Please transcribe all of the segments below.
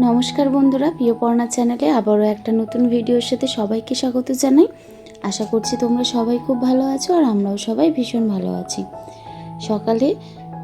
নমস্কার বন্ধুরা, প্রিয়পর্ণা চ্যানেলে আবারও একটা নতুন ভিডিওর সাথে সবাইকে স্বাগত জানাই। আশা করছি তোমরা সবাই খুব ভালো আছো আর আমরাও সবাই ভীষণ ভালো আছি। সকালে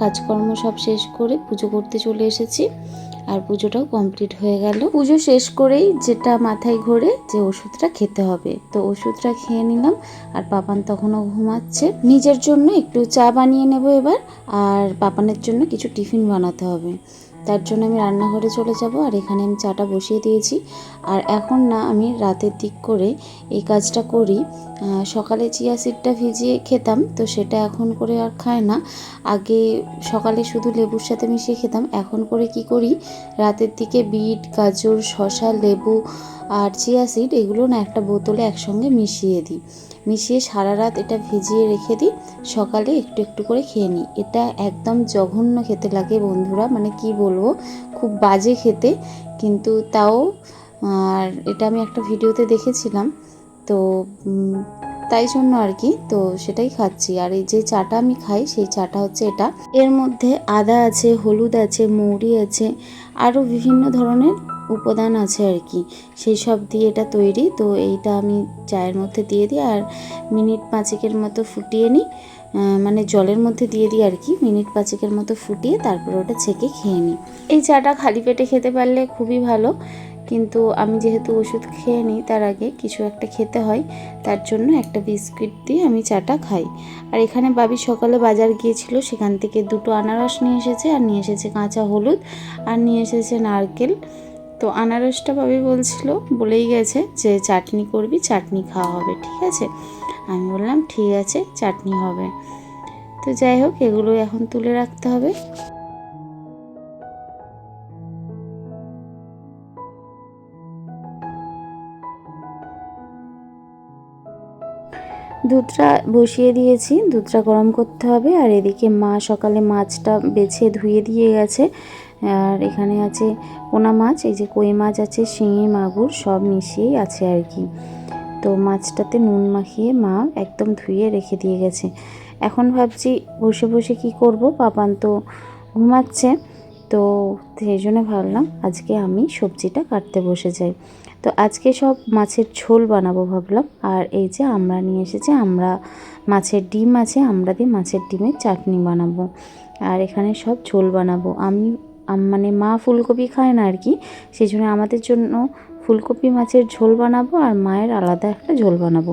কাজকর্ম সব শেষ করে পুজো করতে চলে এসেছি আর পুজোটাও কমপ্লিট হয়ে গেল। পুজো শেষ করেই যেটা মাথায় ঘোরে যে ওষুধটা খেতে হবে। তো ওষুধটা খেয়ে নিলাম আর পাপান তখনও ঘুমাচ্ছে। নিজের জন্য একটু চা বানিয়ে নেব এবার আর পাপানের জন্য কিছু টিফিন বানাতে হবে। তার জন্য আমি রান্নাঘরে চলে যাব আর এখানে আমি চাটা বসিয়ে দিয়েছি। আর এখন না, আমি রাতের দিক করে এই কাজটা করি। সকালে চিয়া সিডটা ভিজিয়ে খেতাম, তো সেটা এখন করে আর খায় না। আগে সকালে শুধু লেবুর সাথে মিশিয়ে খেতাম, এখন করে কি করি? রাতের দিকে বিট, গাজর শশা লেবু আর চিয়া সিড এগুলো না একটা বোতলে একসঙ্গে মিশিয়ে দিই। মিশিয়ে সারা রাত এটা ভিজিয়ে রেখে দিই। সকালে একটু একটু করে খেয়ে নিই। এটা একদম জঘন্য খেতে লাগে বন্ধুরা মানে কি বলব? খুব বাজে খেতে, কিন্তু তাও, আর এটা আমি একটা ভিডিওতে দেখেছিলাম, তো তাই জন্য আর কি, তো সেটাই খাচ্ছি। আর এই যে চাটা আমি খাই, সেই চাটা হচ্ছে এটা। এর মধ্যে আদা আছে, হলুদ আছে, মৌরি আছে, আরও বিভিন্ন ধরনের উপাদান আছে আর কি। সেই সব দিয়ে এটা তৈরি। তো এইটা আমি চায়ের মধ্যে দিয়ে দিই আর মিনিট পাঁচেকের মতো ফুটিয়ে নিই। মানে জলের মধ্যে দিয়ে দিই আর কি। মিনিট পাঁচেকের মতো ফুটিয়ে তারপর ওটা ছেঁকে খেয়ে নিই। এই চাটা খালি পেটে খেতে পারলে খুবই ভালো। কিন্তু আমি যেহেতু ওষুধ খেয়ে নিই, তার আগে কিছু একটা খেতে হয়। তার জন্য একটা বিস্কিট দিয়ে আমি চাটা খাই। আর এখানে বাবি সকালে বাজার গিয়েছিল, সেখান থেকে দুটো আনারস নিয়ে এসেছে। আর নিয়ে এসেছে কাঁচা হলুদ। আর নিয়ে এসেছে নারকেল। তো আনারসটা বাবি বলছিল, বলেই গেছে যে চাটনি করবি, চাটনি খাওয়া হবে, ঠিক আছে? আমি বললাম, ঠিক আছে, চাটনি হবে। তো যাই হোক এগুলো এখন তুলে রাখতে হবে। দুধটা বসিয়ে দিয়েছি, দুধটা গরম করতে হবে। আর এদিকে মা সকালে মাছটা বেছে ধুয়ে দিয়ে গেছে। আর এখানে আছে পোনা মাছ, এই যে কই মাছ আছে, শিঙি, মাগুর সব মিশিয়েই আছে আর কি। তো মাছটাতে নুন মাখিয়ে মা একদম ধুয়ে রেখে দিয়ে গেছে। এখন ভাবছি বসে বসে কি করব, পাপান তো ঘুমাচ্ছে। তো সেই জন্য ভাবলাম আজকে আমি সবজিটা কাটতে বসে যাই। তো আজকে সব মাছের ঝোল বানাবো ভাবলাম। আর এই যে আমরা নিয়ে এসেছি, আমরা মাছের ডিম আছে, আমরা দিয়ে মাছের ডিমের চাটনি বানাবো। আর এখানে সব ঝোল বানাবো। আমি মানে মা ফুলকপি খায় না আর কি, সেই জন্য আমাদের জন্য ফুলকপি মাছের ঝোল বানাবো আর মায়ের আলাদা একটা ঝোল বানাবো।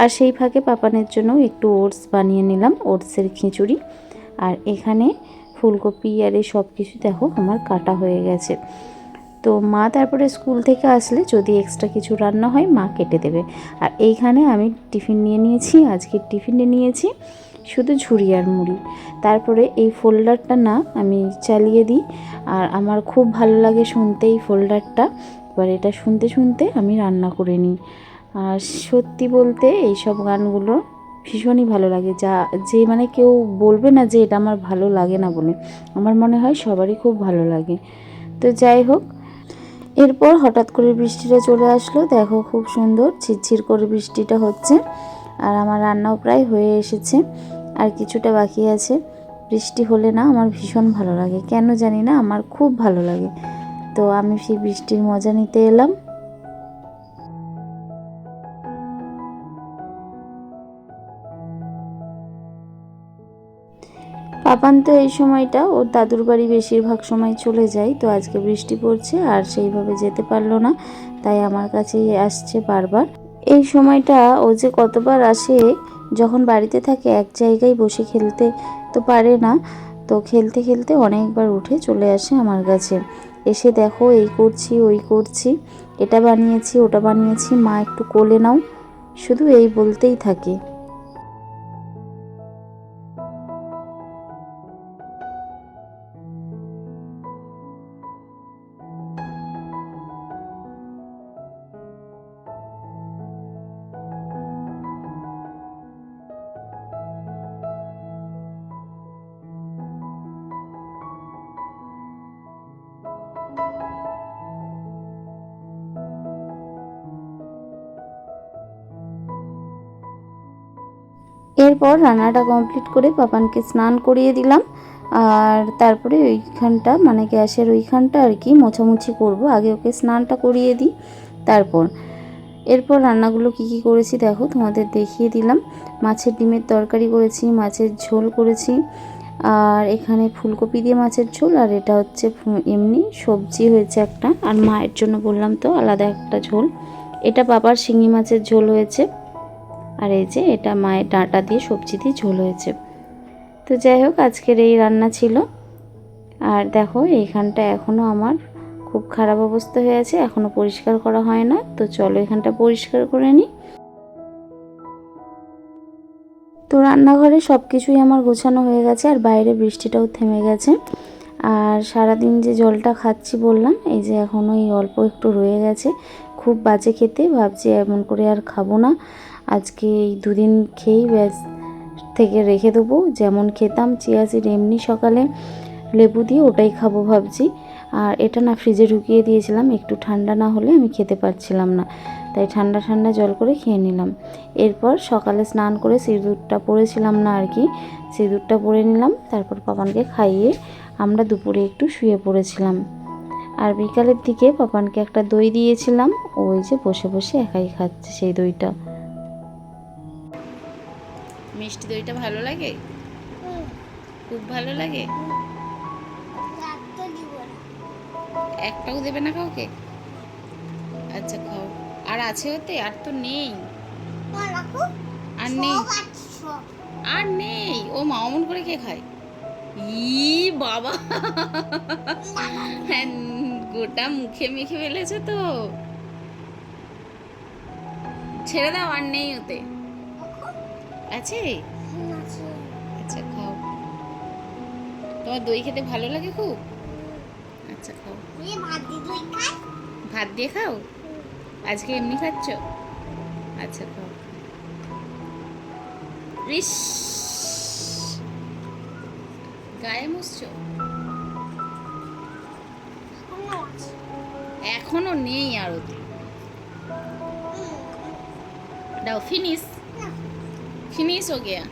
আর সেই ফাঁকে পাপানের জন্য একটু ওটস বানিয়ে নিলাম, ওটসের খিচুড়ি। আর এখানে ফুলকপি আর এই সব কিছু দেখো, আমার কাটা হয়ে গেছে। তো মা তারপরে স্কুল থেকে আসলে যদি এক্সট্রা কিছু রান্না হয়, মা কেটে দেবে। আর এইখানে আমি টিফিন নিয়ে নিয়েছি, আজকের টিফিনে নিয়েছি শুধু ঝুড়ি আর মুড়ি। তারপরে এই ফোল্ডারটা না আমি চালিয়ে দিই, আর আমার খুব ভালো লাগে শুনতে এই ফোল্ডারটা। এবার এটা শুনতে শুনতে আমি রান্না করে নিই। আর সত্যি বলতে এই সব গানগুলো ভীষণই ভালো লাগে। যা, যে মানে কেউ বলবে না যে এটা আমার ভালো লাগে না বলে। আমার মনে হয় সবারই খুব ভালো লাগে। তো যাই হোক এরপর হঠাৎ করে বৃষ্টিটা চলে আসলো। দেখো খুব সুন্দর ছিরছির করে বৃষ্টিটা হচ্ছে আর আমার রান্নাও প্রায় হয়ে এসেছে আর কিছুটা বাকি আছে। বৃষ্টি হলে না আমার ভীষণ ভালো লাগে। কেন জানি না, আমার খুব ভালো লাগে। তো আমি সেই বৃষ্টির মজা নিতে এলাম। পাপান তো এই সময়টা ওর দাদুর বাড়ি বেশিরভাগ সময় চলে যায়, তো আজকে বৃষ্টি পড়ছে আর সেইভাবে যেতে পারল না, তাই আমার কাছেই আসছে বারবার। এই সময়টা ও যে কতবার আসে, যখন বাড়িতে থাকে এক জায়গায় বসে খেলতে তো পারে না, তো খেলতে খেলতে অনেকবার উঠে চলে আসে আমার কাছে। এসে দেখো এই করছি, ওই করছি, এটা বানিয়েছি, ওটা বানিয়েছি, মা একটু কোলে নাও, শুধু এই বলতেই থাকে। এরপর রান্নাটা কমপ্লিট করে পাপানকে স্নান করিয়ে দিলাম। আর তারপরে ওইখানটা মানে গ্যাসের ওইখানটা আর কি মোছামুছি করব। আগে ওকে স্নানটা করিয়ে দিই, তারপর। এরপর রান্নাগুলো কি কি করেছি দেখো, তোমাদের দেখিয়ে দিলাম। মাছের ডিমের তরকারি করেছি, মাছের ঝোল করেছি। আর এখানে ফুলকপি দিয়ে মাছের ঝোল, আর এটা হচ্ছে এমনি সবজি হয়েছে একটা। আর মায়ের জন্য বললাম তো, আলাদা একটা ঝোল। এটা বাবার শিঙি মাছের ঝোল হয়েছে। আর এই যে এটা মায়ের ডাঁটা দিয়ে সবজি দিয়ে ঝোল হয়েছে। তো যাই হোক, আজকের এই রান্না ছিল। আর দেখো, এইখানটা এখনও আমার খুব খারাপ অবস্থা হয়ে আছে এখনও পরিষ্কার করা হয় না। তো চলো এখানটা পরিষ্কার করে নিই। তো রান্নাঘরে সব কিছুই আমার গোছানো হয়ে গেছে, আর বাইরে বৃষ্টিটাও থেমে গেছে। আর সারাদিন যে জলটা খাচ্ছি বললাম, এই যে এখনও এই অল্প একটু রয়ে গেছে। খুব বাজে খেতে, ভাবছি এমন করে আর খাব না। আজকে এই দুদিন খেয়েই ব্যাস থেকে রেখে দেবো। যেমন খেতাম চিয়া সিড, এমনি সকালে লেবু দিয়ে ওটাই খাব ভাবছি। আর এটা না ফ্রিজে ঢুকিয়ে দিয়েছিলাম, একটু ঠান্ডা না হলে আমি খেতে পারছিলাম না। তাই ঠান্ডা ঠান্ডা জল করে খেয়ে নিলাম। এরপর সকালে স্নান করে সিঁদুরটা পরেছিলাম না আর কি সিঁদুরটা পরে নিলাম। তারপর পাপানকে খাইয়ে আমরা দুপুরে একটু শুয়ে পড়েছিলাম। আর বিকালের দিকে পাপানকে একটা দই দিয়েছিলাম ওই যে বসে বসে একাই খাচ্ছে সেই দইটা। মিষ্টি দইটা ভালো লাগে? খুব ভালো লাগে? একটাও দেবে না কাউকে? আচ্ছা খাও। আর আছে ওতে? আর তো নেই। আর নেই? আর নেই? ও মা অমন করে কে খায়? ই বাবা! হ্যাঁ, গোটা মুখে মেখে ফেলেছে তো। ছেড়ে দাও আর নেই ওতে। আছে? আচ্ছা খাও। তোমার দই খেতে ভালো লাগে খুব? আচ্ছা খাও। ভাত দিয়ে খাও। আজকে এমনি খাচ্ছ? আচ্ছা খাও। ইস! গায়ে মুছছো? এখনও নেই আর ওতে দাও ফিনিশ ফিনিশ হো গিয়া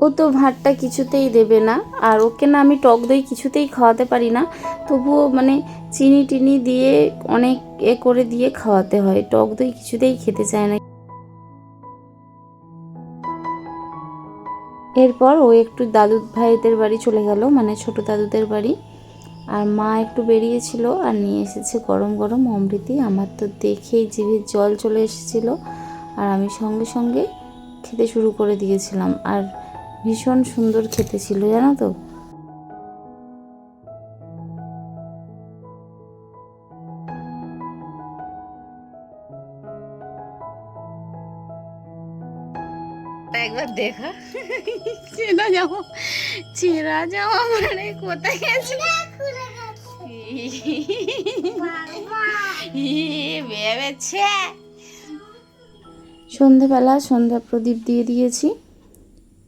ও তো ভাতটা কিছুতেই দেবে না আর ওকে না আমি টক দই কিছুতেই খাওয়াতে পারি না তবুও মানে চিনি টিনি দিয়ে অনেক এ করে দিয়ে খাওয়াতে হয় টক দই কিছুতেই খেতে চায় না। এরপর ও একটু দাদু ভাইদের বাড়ি চলে গেল মানে ছোট দাদুদের বাড়ি। আর মা একটু বেরিয়েছিল আর নিয়ে এসেছে গরম গরম অমৃতি। আমার তো দেখেই জিভের জল চলে এসেছিল। আর আমি সঙ্গে সঙ্গে খেতে শুরু করে দিয়েছিলাম। আর ভীষণ সুন্দর খেতে ছিল, জানো তো? একবার দেখা। চেনা যাওয়া মানে কোথায় গেছে? ভেবেছে। সন্ধেবেলা সন্ধ্যা প্রদীপ দিয়ে দিয়েছি।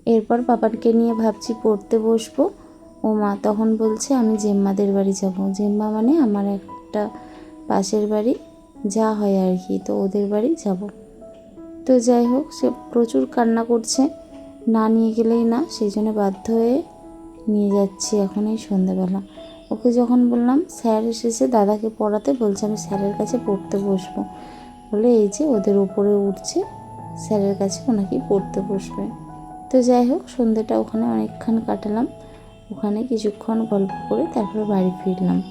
এরপর পাপানকে নিয়ে ভাবছি পড়তে বসবো। ও মা তখন বলছে, আমি জেম্মাদের বাড়ি যাব। জেম্মা মানে আমার একটা পাশের বাড়ি। যা হয় আর কি, তো ওদের বাড়ি যাব। তো যাই হোক, সে প্রচুর কান্না করছে। না নিয়ে গেলেই না, সেই জন্য বাধ্য হয়ে নিয়ে যাচ্ছি এখন এই সন্ধ্যাবেলা। ওকে যখন বললাম, স্যার এসেছে, দাদাকে পড়াতে? বলছে, আমি স্যারের কাছে পড়তে বসবো। বলে, এই যে, ওদের উপরে উঠছে, স্যারের কাছে ওনাকে পড়তে বসবে। তো যাই হোক, সন্ধ্যেটা ওখানে অনেকক্ষণ কাটালাম। ওখানে কিছুক্ষণ গল্প করে তারপরে বাড়ি ফিরলাম।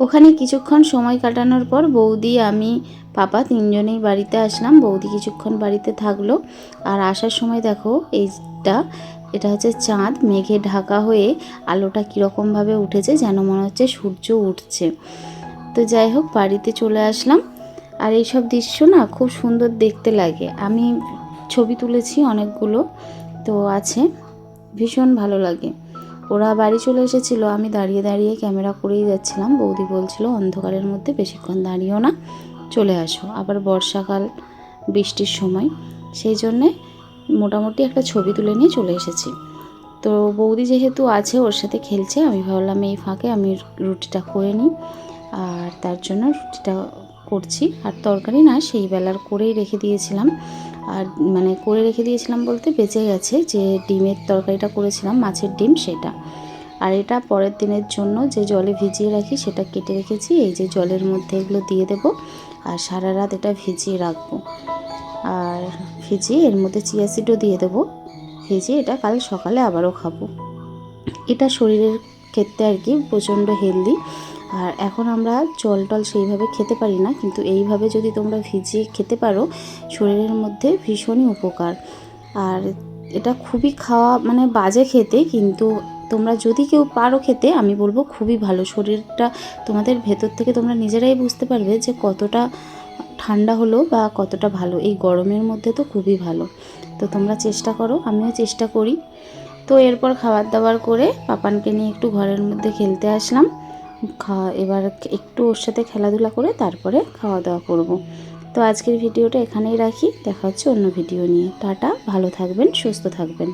ওখানে কিছুক্ষণ সময় কাটানোর পর বৌদি, আমি, পাপা তিনজনেই বাড়িতে আসলাম। বৌদি কিছুক্ষণ বাড়িতে থাকল। আর আসার সময় দেখো, এইটা, এটা হচ্ছে চাঁদ। মেঘে ঢাকা হয়ে আলোটা কীরকমভাবে উঠেছে যেন মনে হচ্ছে সূর্য উঠছে। তো যাই হোক, বাড়িতে চলে আসলাম। আর এইসব দৃশ্য না খুব সুন্দর দেখতে লাগে। আমি ছবি তুলেছি অনেকগুলো, তো আছে। ভীষণ ভালো লাগে। ওরা বাড়ি চলে এসেছিল, আমি দাঁড়িয়ে দাঁড়িয়ে ক্যামেরা করেই যাচ্ছিলাম। বৌদি বলছিল, অন্ধকারের মধ্যে বেশিক্ষণ দাঁড়িয়েও না, চলে আসো। আবার বর্ষাকাল, বৃষ্টির সময়। সেই জন্যে মোটামুটি একটা ছবি তুলে নিয়ে চলে এসেছি। তো বৌদি যেহেতু আছে, ওর সাথে খেলছে, আমি ভাবলাম এই ফাঁকে আমি রুটিটা করে নিই। আর তার জন্য রুটিটা করছি, আর তরকারি না সেই বেলার করেই রেখে দিয়েছিলাম। আর মানে করে রেখে দিয়েছিলাম বলতে বেঁচে গেছে যে ডিমের তরকারিটা করেছিলাম, মাছের ডিম সেটা। আর এটা পরের দিনের জন্য যে জলে ভিজিয়ে রাখি সেটা কেটে রেখেছি, এই যে জলের মধ্যে এগুলো দিয়ে দেব আর সারা রাত এটা ভিজিয়ে রাখব। আর ভিজিয়ে এর মধ্যে চিয়া সিডও দিয়ে দেবো, ভিজিয়ে এটা কাল সকালে আবারও খাব। এটা শরীরের ক্ষেত্রে আর কি প্রচণ্ড হেলদি। আর এখন আমরা জল টল সেইভাবে খেতে পারি না, কিন্তু এইভাবে যদি তোমরা ভিজিয়ে খেতে পারো, শরীরের মধ্যে ভীষণই উপকার। আর এটা খুবই খাওয়া মানে বাজে খেতে, কিন্তু তোমরা যদি কেউ পারো খেতে, আমি বলব খুবই ভালো। শরীরটা তোমাদের ভেতর থেকে তোমরা নিজেরাই বুঝতে পারবে যে কতটা ঠান্ডা হলো বা কতটা ভালো। এই গরমের মধ্যে তো খুবই ভালো। তো তোমরা চেষ্টা করো, আমিও চেষ্টা করি। তো এরপর খাবার দাবার করে পাপানকে নিয়ে একটু ঘরের মধ্যে খেলতে আসলাম। এবার একটু ওর সাথে খেলাধুলা করে তারপরে খাওয়া দাওয়া করব। তো আজকের ভিডিওটা এখানেই রাখি। দেখা হচ্ছে অন্য ভিডিও নিয়ে। টাটা, ভালো থাকবেন, সুস্থ থাকবেন।